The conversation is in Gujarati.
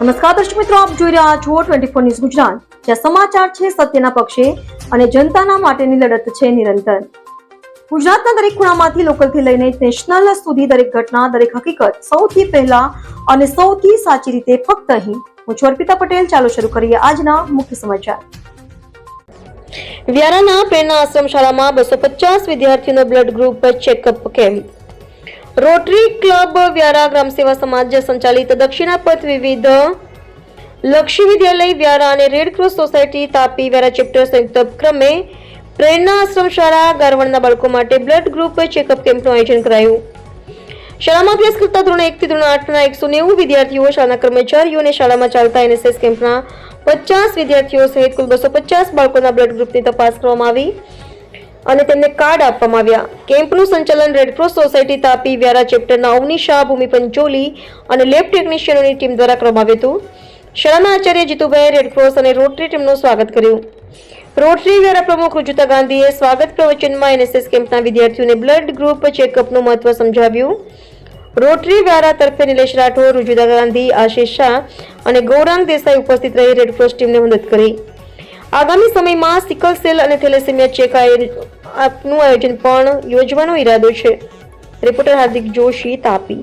નમસ્કાર દર્શક મિત્રો, આપ જોઈ રહ્યા છો ટ્વેન્ટી ફોર ન્યૂઝ ગુજરાત. જ્યાં સમાચાર છે સત્યના પક્ષે અને જનતાના માટેની લડત છે નિરંતર. ગુજરાતના દરેક ખૂણામાંથી લોકલથી લઈને નેશનલ સુધી દરેક ઘટના, દરેક હકીકત સૌથી પહેલા અને સૌથી સાચી રીતે ફક્ત અહીં. હું છું અર્પિતા પટેલ. ચાલો શરૂ કરીએ આજના મુખ્ય સમાચાર. વ્યારાના પ્રેરણા આશ્રમ શાળામાં બસો પચાસ વિદ્યાર્થીઓનો blood group checkup camp. Rotary Club Vyara ગ્રામ સેવા સમાજ સંચાલિત દક્ષિણાપથ વિવિધ લક્ષ્મી વિદ્યાલય વ્યારા અને Red Cross Society Tapi Vyara chapter સંયુક્ત ઉપક્રમે પ્રેરણા આશ્રમ શાળા ગારવણના બાળકો માટે બ્લડ ગ્રુપ ચેકઅપ કેમ્પનું આયોજન કરાયું. શાળામાં અભ્યાસ કરતા ધોરણ એક થી ધોરણ આઠના એકસો નેવું વિદ્યાર્થીઓ શાળાના કર્મચારીઓને શાળામાં ચાલતા એનએસએસ કેમ્પના પચાસ વિદ્યાર્થીઓ સહિત કુલ બસો પચાસ બાળકોના બ્લડ ગ્રુપની તપાસ કરવામાં આવી. અને તેમને કાર્ડ આપવામાં આવ્યા. કેમ્પનું સંચાલન Red Cross society Tapi Vyara ચેપ્ટરના Avani Shah Bhumi Pancholi અને લેબ ટેકનિશિયનોની ટીમ દ્વારા કરવામાં આવ્યું હતું. શાળાના આચાર્ય જીતુભાઈએ રેડક્રોસ અને રોટરી ટીમનું સ્વાગત કર્યું. રોટરી વ્યારા પ્રમુખ રુજુતા ગાંધીએ સ્વાગત પ્રવચનમાં એનએસએસ કેમ્પના વિદ્યાર્થીઓને બ્લડ ગ્રુપ ચેકઅપનું મહત્વ સમજાવ્યું. રોટરી વ્યારા તરફે નિલેશ રાઠોડ, રુજુતા ગાંધી, આશિષ શાહ અને ગૌરાંગ દેસાઈ ઉપસ્થિત રહી રેડક્રોસ ટીમને મદદ કરી. આગામી સમયમાં સિકલ સેલ અને થેલેસેમિયા ચેક આપનું આયોજન પણ યોજવાનો ઈરાદો છે. રિપોર્ટર હાર્દિક જોશી તાપી.